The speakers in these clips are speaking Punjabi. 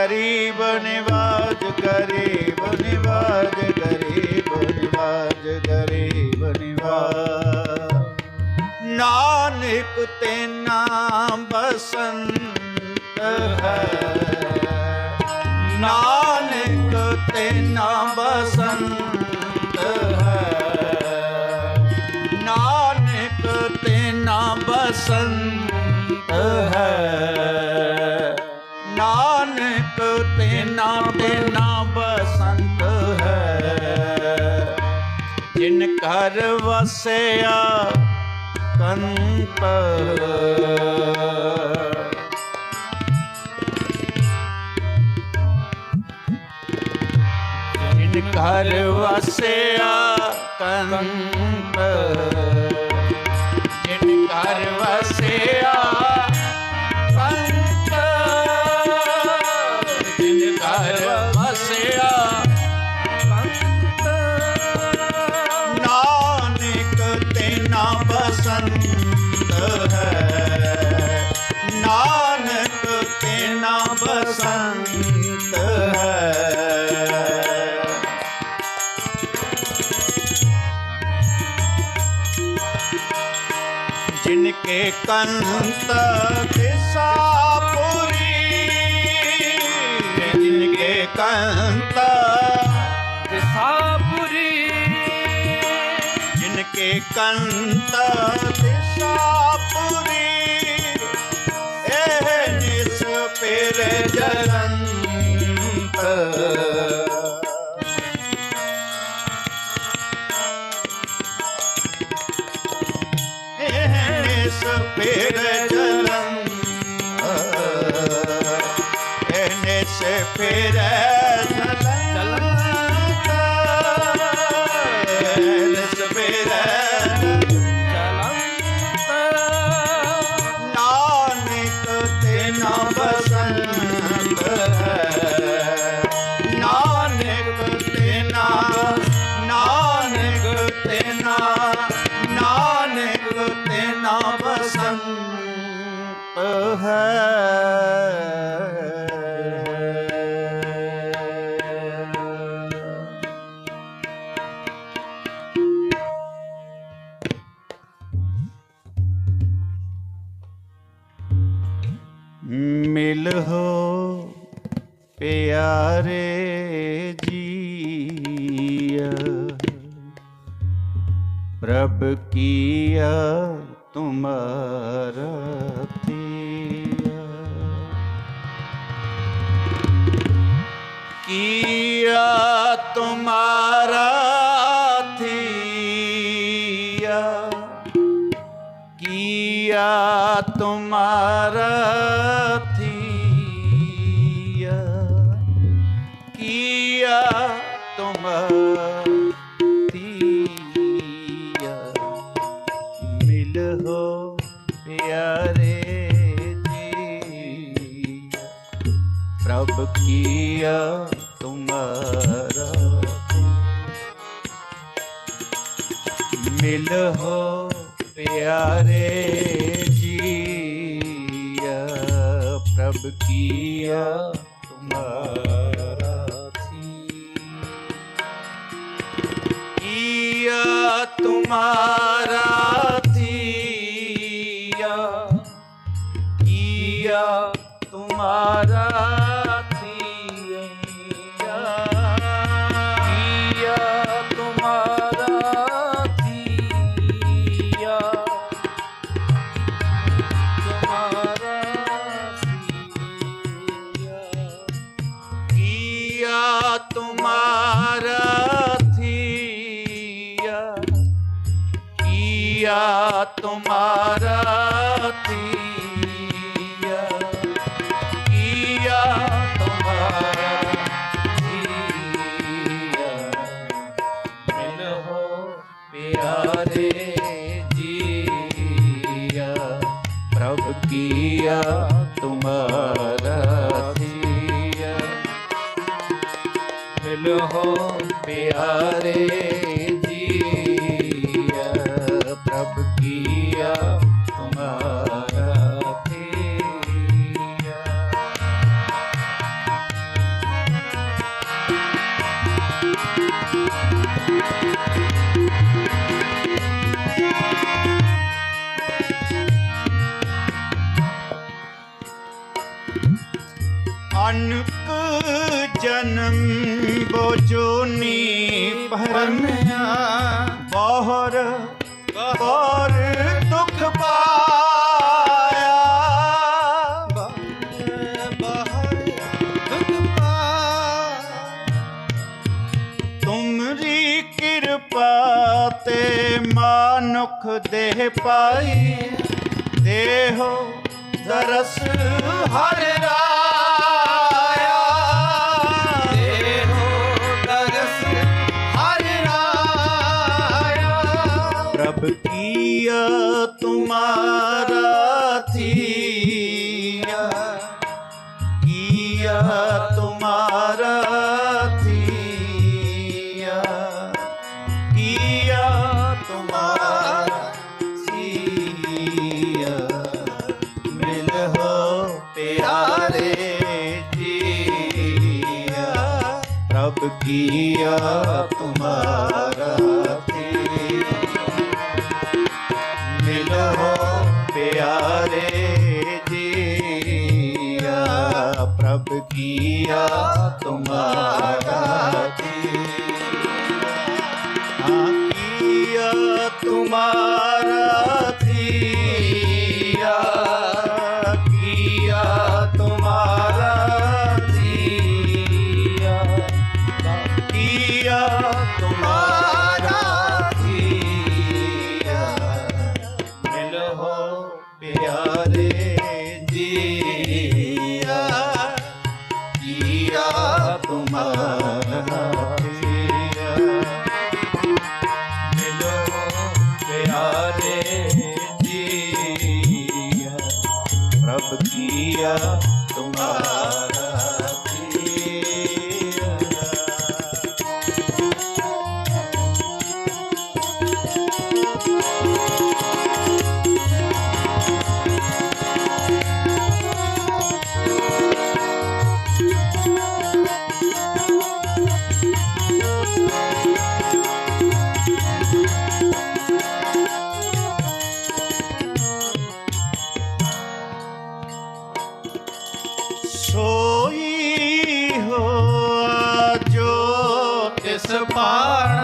ਗਰੀਬ ਨਿਵਾਜ ਗਰੀਬ ਨਿਵਾਜ ਗਰੀਬ ਨਿਵਾਜ ਗਰੀਬ ਨਿਵਾਜ ਨਾਨਕ ਤੇਨਾ ਬਸੰਤ ਹੈ ਨਾਨਕ ਤੇਨਾ ਬਸੰਤ ਹੈ ਨਾਨਕ ਤੇਨਾ ਬਸੰਤ ਹੈ ਤੇ ਨਾ ਬਸੰਤ ਹੈ। ਜਿਨ ਘਰ ਵਸਿਆ ਕੰਤ। ਜਿਨ ਘਰ ਵਸਿਆ ਕੰਤ। ਕੇ ਕੰਤ ਦਿਸਾ ਪੁਰੀ ਜਿਨ ਕੇ ਕੰਤ ਦਿਸਾ ਪੁਰੀ ਜਿਨ ਕੇ ਕੰਤ ਦਿਸਾ ਮਿਲ ਹੋ ਪਿਆਰੇ ਜੀਆ। ਪ੍ਰਭ ਕੀਆ ਤੁਮਾਰਾ ਥੀਆ ਕੀਆ ਤੁਮਾਰਾ तुम्हारा थिया किया तुम्हारा थिया मिल हो प्यारे जिया प्रभ किया तुम्हारा मिल हो प्यारे प्रभ किया तुम्हारा थी किया तुम्हारा Hare Hare ਨਾਨਕ ਜਨਮ ਬੋਜੋਨੀ ਭਰਮਿਆ, ਬਹਰ ਬਹਰ ਦੁਖ ਪਾਇਆ। ਬਹਰ ਦੁਖ ਪਾਇਆ ਤੁਮਰੀ ਕਿਰਪਾ ਤੇ ਮਾਨੁਖ ਦੇਹ ਪਾਈ, ਦੇਹੋ ਦਰਸ ਹਰ ਰਾ किया तुम्हारा थे मिलो प्यारे जिया प्रभ किया तुम्हारा थे हाँ किया तुम्हारा परस पार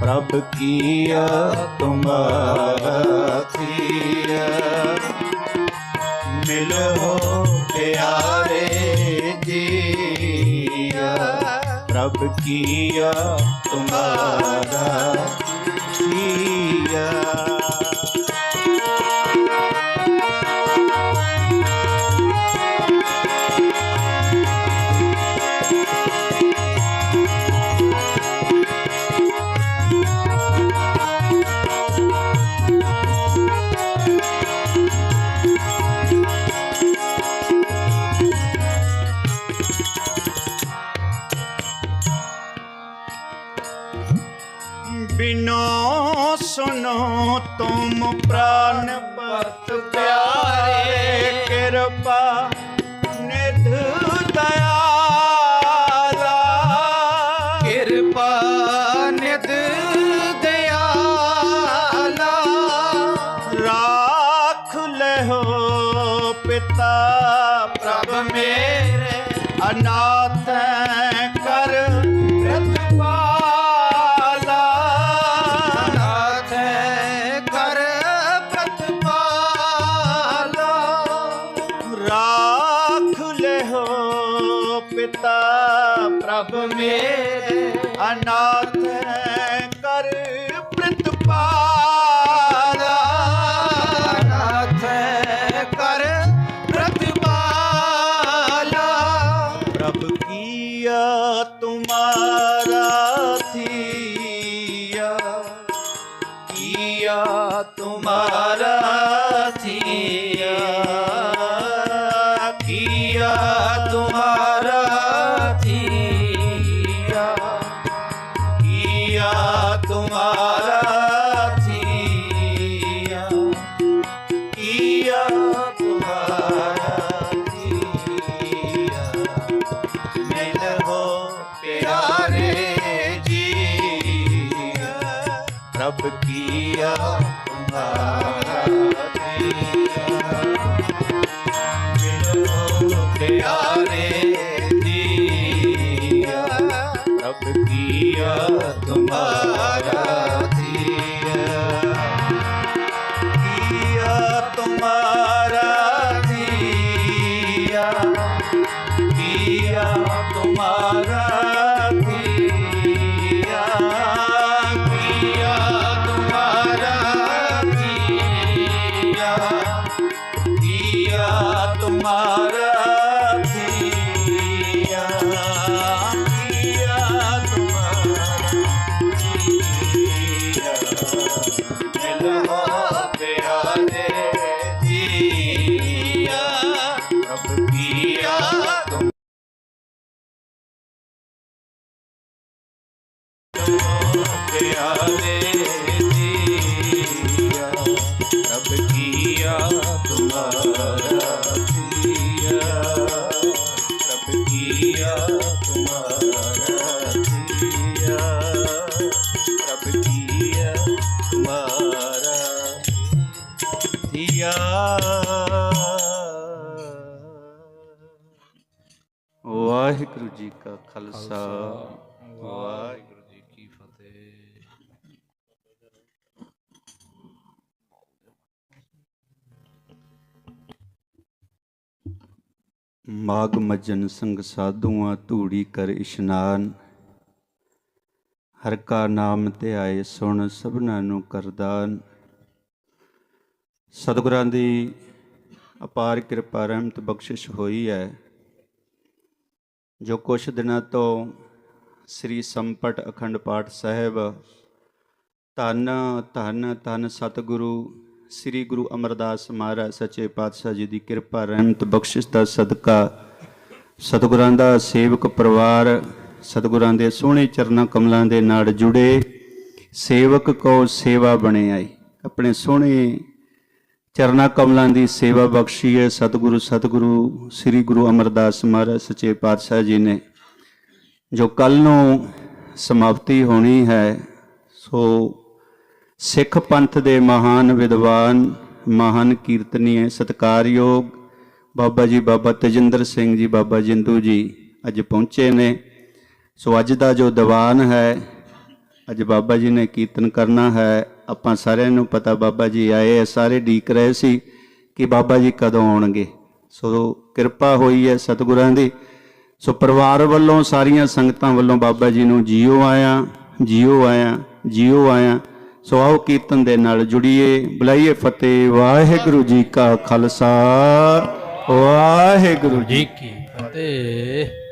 ਪ੍ਰਭ ਕੀਆ ਤੁਮਾਥੀਆ ਮਿਲੋ ਪਿਆਰੇ ਜੀਆ ਪ੍ਰਭ ਕੀਆ ਤੁਮਾਰਾ ಅಯ್ಯಪ್ಪ ਮੇਰੇ ਅਨਾਥ ਕਰ ਪ੍ਰਤਪਾਲਾ। ਅਨਾਥ ਕਰ ਪ੍ਰਤਪਾਲਾ। ਪ੍ਰਭ ਕੀਆ ਤੁਮਾਰਾ ਥੀਆ। ਕੀਆ ਤੁਮਾਰਾ ਥੀਆ। ਰੱਬ ਕੀਆ ਤੁਮਾਰਾ ਦੀਆ ਮਿਲ ਪਿਆਰੇ ਦੀਆ ਰੱਬ ਕੀਆ, ਤੁਮਾਰਾ ਦੀਆ ਕੀਆ, ਤੁਮਾਰਾ ਦੀਆ ਕੀਆ, ਤੁਮਾਰਾ ਵਾਹਿਗੁਰੂ ਜੀ ਕਾ ਖਾਲਸਾ। ਵਾਹਿਗੁਰੂ ਜੀ ਕੀ ਫਤਿਹ। ਮਾਗ ਮਜਨ ਸੰਗ ਸਾਧੂਆਂ ਧੂੜੀ ਕਰ ਇਸ਼ਨਾਨ। ਹਰ ਕਾ ਨਾਮ ਤੇ ਆਏ ਸੁਣ ਸਭਨਾਂ ਨੂੰ ਕਰਦਾਨ ਸਤਿਗੁਰਾਂ ਦੀ ਅਪਾਰ ਕਿਰਪਾ ਰਹਿਮਤ ਬਖਸ਼ਿਸ਼ ਹੋਈ ਹੈ ਜੋ ਕੁਛ ਦਿਨਾਂ ਤੋਂ ਸ੍ਰੀ ਸੰਪਟ ਅਖੰਡ ਪਾਠ ਸਾਹਿਬ, ਧੰਨ ਧੰਨ ਧੰਨ ਸਤਿਗੁਰੂ ਸ੍ਰੀ ਗੁਰੂ ਅਮਰਦਾਸ ਮਹਾਰਾਜ ਸੱਚੇ ਪਾਤਸ਼ਾਹ ਜੀ ਦੀ ਕਿਰਪਾ, ਰਹਿਮਤ, ਬਖਸ਼ਿਸ਼ ਦਾ ਸਦਕਾ, ਸਤਿਗੁਰਾਂ ਦਾ ਸੇਵਕ ਪਰਿਵਾਰ, ਸਤਿਗੁਰਾਂ ਦੇ ਸੋਹਣੇ ਚਰਨਾਂ ਕਮਲਾਂ ਦੇ ਨਾਲ ਜੁੜੇ ਸੇਵਕ ਕੋ ਸੇਵਾ ਬਣੇ ਆਈ। ਆਪਣੇ ਸੋਹਣੇ ਚਰਨਾਂ ਕਮਲਾਂ ਦੀ ਸੇਵਾ ਬਖਸ਼ੀ ਹੈ। ਸਤਿਗੁਰੂ ਸਤਿਗੁਰੂ, ਸ੍ਰੀ ਗੁਰੂ ਅਮਰਦਾਸ ਮਹਾਰਾਜ, ਸੱਚੇ ਪਾਤਸ਼ਾਹ ਜੀ ਨੇ ਜੋ ਕੱਲ ਨੂੰ ਸਮਾਪਤੀ ਹੋਣੀ ਹੈ, ਸੋ ਸਿੱਖ ਪੰਥ ਦੇ ਮਹਾਨ ਵਿਦਵਾਨ, ਮਹਾਨ ਕੀਰਤਨੀਏ ਸਤਕਾਰਯੋਗ ਬਾਬਾ ਜੀ, ਬਾਬਾ ਤਜਿੰਦਰ ਸਿੰਘ ਜੀ, ਬਾਬਾ ਜਿੰਦੂ ਜੀ ਅੱਜ ਪਹੁੰਚੇ ਨੇ। ਸੋ ਅੱਜ ਦਾ ਜੋ ਦੀਵਾਨ ਹੈ, ਅੱਜ ਬਾਬਾ ਜੀ ਨੇ ਕੀਰਤਨ ਕਰਨਾ ਹੈ ਆਪਾਂ ਸਾਰਿਆਂ ਨੂੰ ਪਤਾ ਬਾਬਾ ਜੀ ਆਏ ਆ, ਸਾਰੇ ਢੀਕ ਰਹੇ ਸੀ ਕਿ ਬਾਬਾ ਜੀ ਕਦੋਂ ਆਉਣਗੇ। ਸੋ ਕਿਰਪਾ ਹੋਈ ਹੈ ਸਤਿਗੁਰਾਂ ਦੀ। ਸੋ ਪਰਿਵਾਰ ਵੱਲੋਂ ਸਾਰੀਆਂ ਸੰਗਤਾਂ ਵੱਲੋਂ ਬਾਬਾ ਜੀ ਨੂੰ ਜੀਓ ਆਇਆ ਜੀਓ ਆਇਆ ਜੀਓ ਆਇਆ। ਸੋ ਆਓ ਕੀਰਤਨ ਦੇ ਨਾਲ ਜੁੜੀਏ। ਬੁਲਾਈਏ ਫਤਿਹ। ਵਾਹਿਗੁਰੂ ਜੀ ਕਾ ਖਾਲਸਾ। ਵਾਹਿਗੁਰੂ ਜੀ ਜੀ ਕੀ ਫਤਿਹ।